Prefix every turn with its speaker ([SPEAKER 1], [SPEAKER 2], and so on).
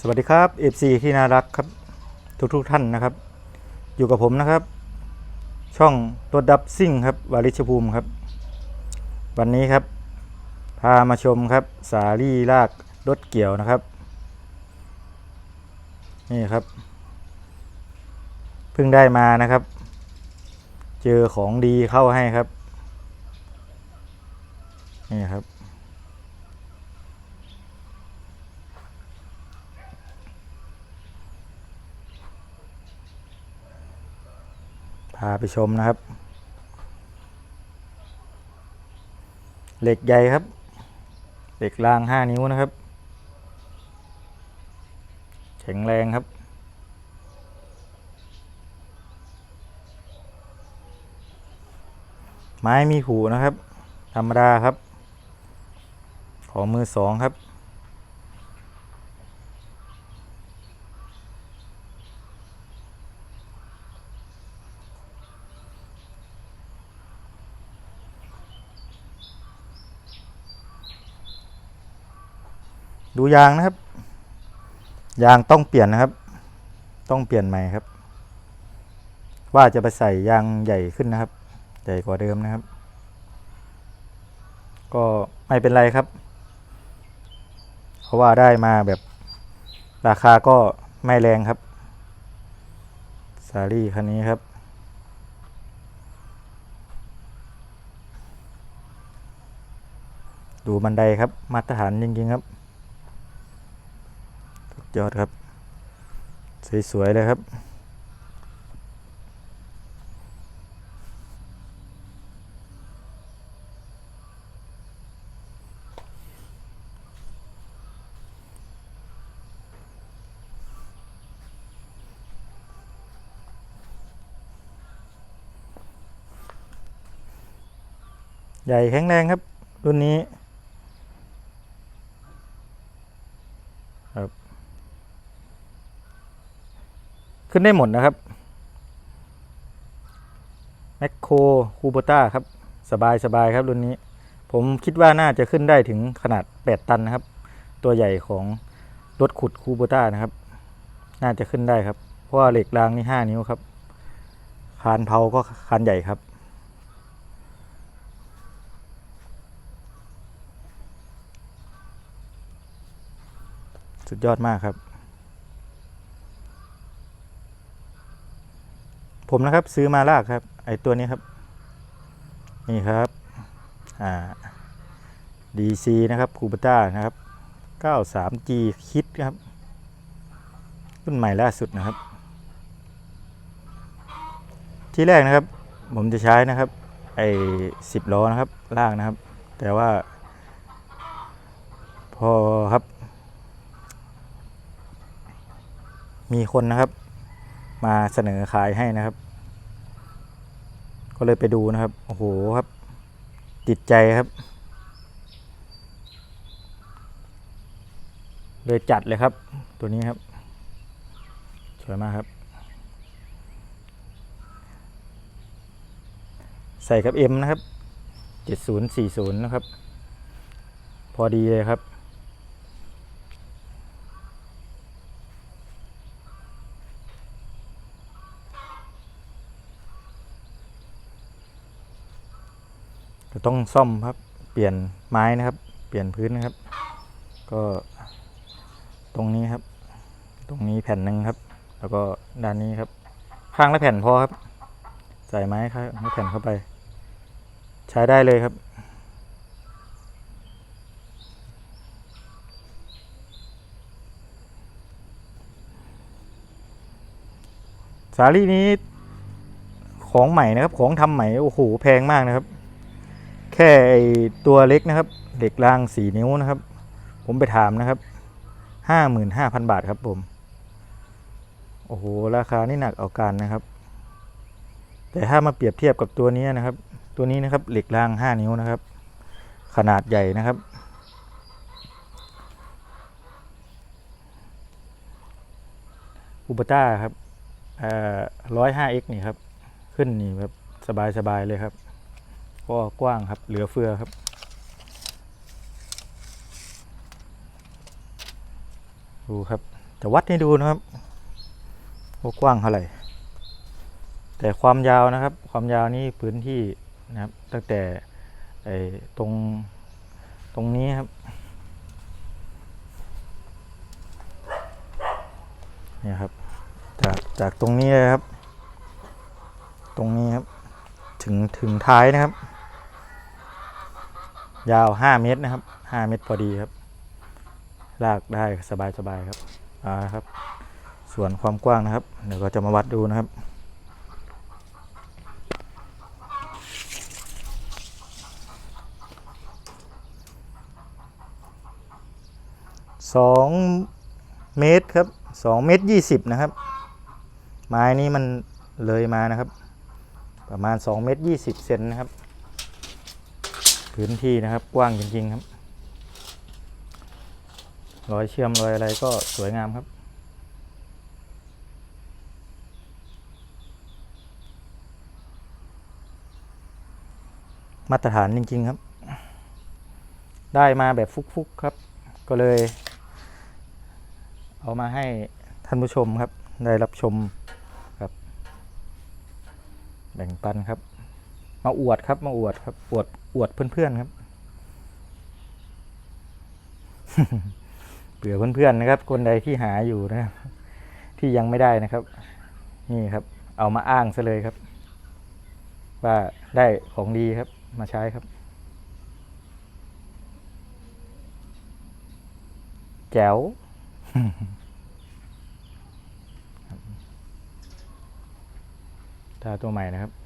[SPEAKER 1] สวัสดีครับ FC ที่น่ารักครับ ทุกทุกท่านนะครับ อยู่กับผมนะครับ ช่องรถดับซิ่งครับวาริชภูมิครับ วันนี้ครับ พามาชมครับ สาลี่ลากรถเกี่ยวนะครับ นี่ครับ เพิ่งได้มานะครับ เจอของดีเข้าให้ครับ นี่ครับ ไปชมนะครับ เหล็กใหญ่ครับ เหล็กราง5นิ้วนะครับ แข็งแรงครับ ไม้มีผูนะครับ ธรรมดาครับ ของมือสองครับ ดูยางนะครับ ยางต้องเปลี่ยนนะครับ ต้องเปลี่ยนใหม่ครับ ว่าจะไปใส่ยางใหญ่ขึ้นนะครับ ใหญ่กว่าเดิมนะครับ ก็ไม่เป็นไรครับ เพราะว่าได้มาแบบราคาก็ไม่แรงครับสาลี่คันนี้ครับดูบันไดครับ มาตรฐานจริงๆครับ ยอดครับ สวยๆเลยครับ ใหญ่แข็งแรงครับ รุ่นนี้ ขึ้นได้หมดนะครับแมคโครคูโบต้าครับ สบายสบายครับรุ่นนี้ ผมคิดว่าน่าจะขึ้นได้ถึงขนาด 8 ตันนะครับ ตัวใหญ่ของรถขุดคูโบต้านะครับ น่าจะขึ้นได้ครับ เพราะว่าเหล็กรางนี่ 5 นิ้วครับ คานเพาก็คานใหญ่ครับ สุดยอดมากครับ ผมนะครับซื้อมาลากครับ ไอตัวนี้ครับ นี่ครับอ่า DC นะครับคูปต้านะครับ 93G คิดครับ รุ่นใหม่ล่าสุดนะครับ ที่แรกนะครับ ผมจะใช้นะครับ ไอ้สิบล้อนะครับลากนะครับ แต่ว่า พอครับ มีคนนะครับ มาเสนอขายให้นะครับ ก็เลยไปดูนะครับ โอ้โหครับ ติดใจครับ เลยจัดเลยครับ ตัวนี้ครับ สวยมากครับ ใส่กับ M นะครับ 7040 นะครับ พอดีเลยครับ จะต้องซ่อมครับ เปลี่ยนไม้นะครับ เปลี่ยนพื้นนะครับ ก็ตรงนี้ครับ ตรงนี้แผ่นหนึ่งครับ แล้วก็ด้านนี้ครับ ข้างละแผ่นพอครับ ใส่ไม้ข้างละแผ่นเข้าไป ใช้ได้เลยครับสาลี่นี้ของใหม่นะครับ ของทำใหม่ โอ้โห แพงมากนะครับ แค่ไอตัวเล็กนะครับเหล็กรางสี่นิ้วนะครับ ผมไปถามนะครับห้าหมื่นห้าพันบาทครับผม โอ้โห ราคานี่หนักเอาการนะครับ แต่ถ้ามาเปรียบเทียบกับตัวนี้นะครับ ตัวนี้นะครับเหล็กรางห้านิ้วนะครับ ขนาดใหญ่นะครับ อุปต้าครับร้อยห้าเอ็กนี่ครับ ขึ้นนี่แบบสบายๆเลยครับ ก็กว้างครับ เหลือเฟือครับ ดูครับจะวัดให้ดูนะครับว่ากว้างเท่าไหร่ แต่ความยาวนะครับ ความยาวนี่พื้นที่นะครับ ตั้งแต่ไอ้ตรงตรงนี้ครับเนี่ยครับ จากจากตรงนี้เลยครับ ตรงนี้ครับ ถึงถึงท้ายนะครับ ยาว 5 เมตรนะครับ 5 เมตรพอดีครับ ลากได้สบายสบายๆครับอ่าครับ ส่วนความกว้างนะครับ เดี๋ยวก็จะมาวัดดูนะครับ สองเมตรครับสองเมตรยี่สิบนะครับ ไม้นี้มันเลยมานะครับ ประมาณ2เมตร20เซนนะครับ พื้นที่นะครับกว้างจริงๆครับ รอยเชื่อมรอยอะไรก็สวยงามครับมาตรฐานจริง ๆ ครับ ได้มาแบบฟุก ๆ ครับ ก็เลย เอามาให้ท่านผู้ชมครับ ได้รับชมครับ แบ่งปันครับ มาอวดครับ มาอวดครับ อวด อวดเพื่อนๆครับเผื่อเพื่อนๆนะครับ คนใดที่หาอยู่นะครับที่ยังไม่ได้นะครับ นี่ครับ เอามาอ้างซะเลยครับ ว่าได้ของดีครับ มาใช้ครับ แจ๋วตาตัวใหม่นะครับ